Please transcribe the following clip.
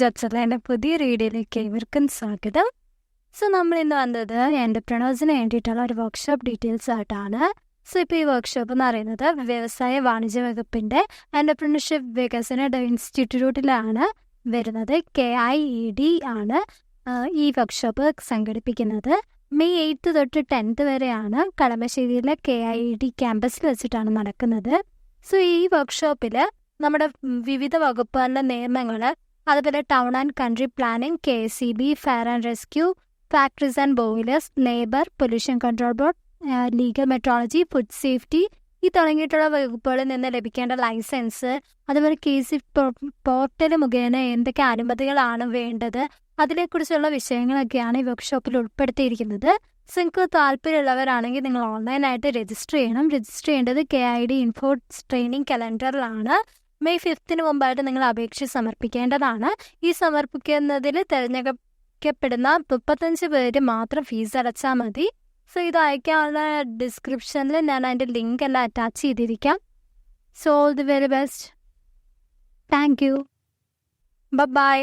ജോത്സലേന്റെ പുതിയ വീഡിയോയിലേക്ക് ഇവർക്കും സ്വാഗതം. സോ നമ്മൾ ഇന്ന് വന്നത് എന്റർപ്രണേഴ്സിന് വേണ്ടിയിട്ടുള്ള ഒരു വർക്ക്ഷോപ്പ് ഡീറ്റെയിൽസ് ആയിട്ടാണ്. സോ ഇപ്പോൾ ഈ വർക്ക്ഷോപ്പ് എന്ന് പറയുന്നത് വ്യവസായ വാണിജ്യ വകുപ്പിന്റെ എന്റർപ്രണർഷിപ്പ് വികസന ഇൻസ്റ്റിറ്റ്യൂട്ടിലാണ് വരുന്നത്. കെ ഐ ഇ ഡി ആണ് ഈ വർക്ക്ഷോപ്പ് സംഘടിപ്പിക്കുന്നത്. മെയ് എയ്ത്ത് തൊട്ട് ടെൻത്ത് വരെയാണ് കളമശ്ശേരിയിലെ കെ ഐ ഇ ഡി ക്യാമ്പസിൽ വെച്ചിട്ടാണ് നടക്കുന്നത്. സോ ഈ വർക്ക്ഷോപ്പിൽ നമ്മുടെ വിവിധ വകുപ്പുകളുടെ നിയമങ്ങൾ അതുപോലെ town and country planning K C B fire and rescue factories and boilers labour pollution control board legal metrology food safety ഈ തുടങ്ങിയിട്ടുള്ള വകുപ്പുകളിൽ നിന്ന് ലഭിക്കേണ്ട ലൈസൻസ് അതുപോലെ കെ സി പോർട്ടൽ മുഖേന എന്തൊക്കെ അനുമതികളാണ് വേണ്ടത് അതിനെക്കുറിച്ചുള്ള വിഷയങ്ങളൊക്കെയാണ് ഈ വർക്ക്ഷോപ്പിൽ ഉൾപ്പെടുത്തിയിരിക്കുന്നത്. നിങ്ങൾക്ക് താല്പര്യമുള്ളവരാണെങ്കിൽ നിങ്ങൾ ഓൺലൈനായിട്ട് രജിസ്റ്റർ ചെയ്യണം. രജിസ്റ്റർ ചെയ്യേണ്ടത് K I D info training കലണ്ടറിലാണ് May ഫിഫ്തിന് മുമ്പായിട്ട് നിങ്ങൾ അപേക്ഷ സമർപ്പിക്കേണ്ടതാണ്. ഈ സമർപ്പിക്കുന്നതിൽ തിരഞ്ഞെടുക്കപ്പെടുന്ന മുപ്പത്തഞ്ച് പേര് മാത്രം ഫീസ് അടച്ചാൽ മതി. സോ ഇത് അയക്കാനുള്ള ഡിസ്ക്രിപ്ഷനിൽ ഞാൻ അതിന്റെ ലിങ്ക് എല്ലാം attach ചെയ്തിരിക്കാം. So all the very best thank you bye